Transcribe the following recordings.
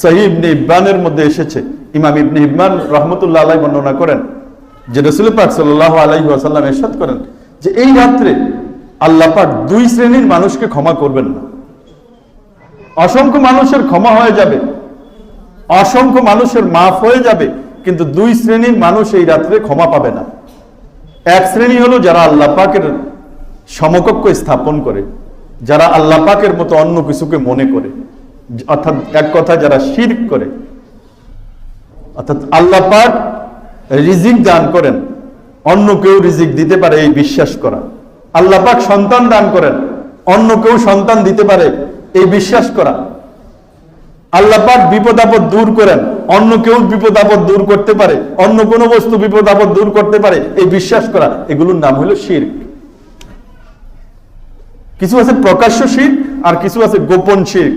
সহি ইব্বানের মধ্যে এসেছে। ইমাম ইবনে ইব্বান রহমতুল্লাহ আলাই বর্ণনা করেন যে রসুল পাক সাল্লাহ আলাইহি এরশাদ করেন যে এই রাত্রে আল্লাহ পাক দুই শ্রেণির মানুষকে ক্ষমা করবেন না। অসংখ্য মানুষের ক্ষমা হয়ে যাবে, অসংখ্য মানুষের মাফ হয়ে যাবে, কিন্তু দুই শ্রেণির মানুষ এই রাত্রে ক্ষমা পাবে না। এক শ্রেণি হলো যারা আল্লাহ পাকের সমকক্ষ স্থাপন করে, যারা আল্লাহ পাকের মতো অন্য কিছুকে মনে করে। অর্থাৎ এক কথা, যারা শিরক করে, অর্থাৎ আল্লাহ পাক রিজিক দান করেন, অন্য কেউ রিজিক দিতে পারে এই বিশ্বাস করা। আল্লাহ পাক সন্তান দান করেন, অন্য কেউ সন্তান দিতে পারে এই বিশ্বাস করা। আল্লাহ পাক বিপদ আপদ দূর করেন, অন্য কেউ বিপদ আপদ দূর করতে পারে, অন্য কোনো বস্তু বিপদ আপদ দূর করতে পারে এই বিশ্বাস করা। এগুলোর নাম হলো শির কিছু আছে প্রকাশ্য শির আর কিছু আছে গোপন শির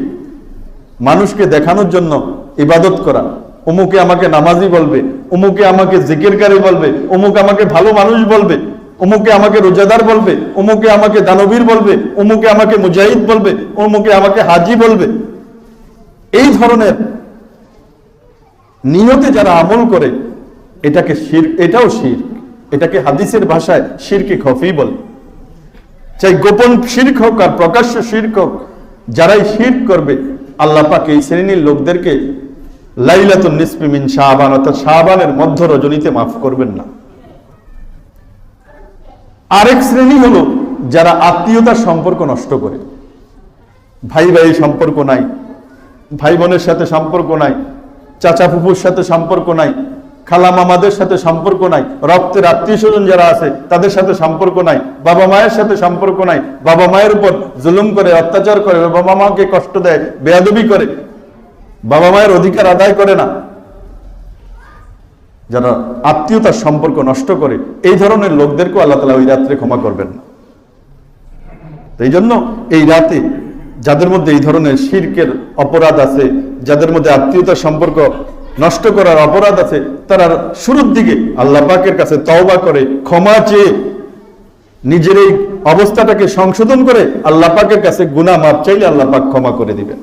মানুষকে দেখানোর জন্য ইবাদত করা। অমুকে আমাকে নামাজি বলবে অমুকে আমাকে জিকিরকারী বলবে অমুক আমাকে ভালো মানুষ বলবে অমুকে আমাকে রোজাদার বলবে অমুকে আমাকে দানবীর বলবে অমুকে আমাকে মুজাহিদ বলবে অমুকে আমাকে হাজি বলবে। এই ধরনের নিয়তে যারা আমল করে, এটাকে শির, এটাও শির, এটাকে হাদিসের ভাষায় শিরকে খফি বলে। চাই গোপন শির্ক হোক আর প্রকাশ্য শির্ক হোক, যারাই শির্ক করবে আল্লাহ পাক এই শ্রেণির লোকদেরকে লাইলাতুন নিসপিমিন শাহবান অর্থাৎ শাহবানের মধ্য রজনীতে মাফ করবেন না। আরেক শ্রেণি হলো যারা আত্মীয়তার সম্পর্ক নষ্ট করে। ভাই ভাই সম্পর্ক নাই, ভাই বোনের সাথে সম্পর্ক নাই, চাচা ফুফুর সাথে সম্পর্ক নাই খালা মামাদের সাথে সম্পর্ক নাই, রক্তের আত্মীয় স্বজন যারা আছে, তাদের সাথে সম্পর্ক নাই, বাবা মায়ের সাথে সম্পর্ক নাই, বাবা মায়ের উপর জুলুম করে, অত্যাচার করে, বাবা মাকে কষ্ট দেয়, বেয়াদবি করে, বাবা মায়ের অধিকার আদায় করে না। যারা আত্মীয়তার সম্পর্ক নষ্ট করে, এই ধরনের লোকদেরকেও আল্লাহ তালা ওই রাত্রে ক্ষমা করবেন না। এই জন্য এই রাতে যাদের মধ্যে এই ধরনের শিরকের অপরাধ আছে, যাদের মধ্যে আত্মীয়তার সম্পর্ক নষ্ট করার অপরাধ আছে, তারা শুরুর দিকে আল্লাহ পাকের কাছে তওবা করে, ক্ষমা চেয়ে নিজের এই অবস্থাটাকে সংশোধন করে আল্লাহ পাকের কাছে গুনা মাপ চাইলে আল্লাহ পাক ক্ষমা করে দিবেন।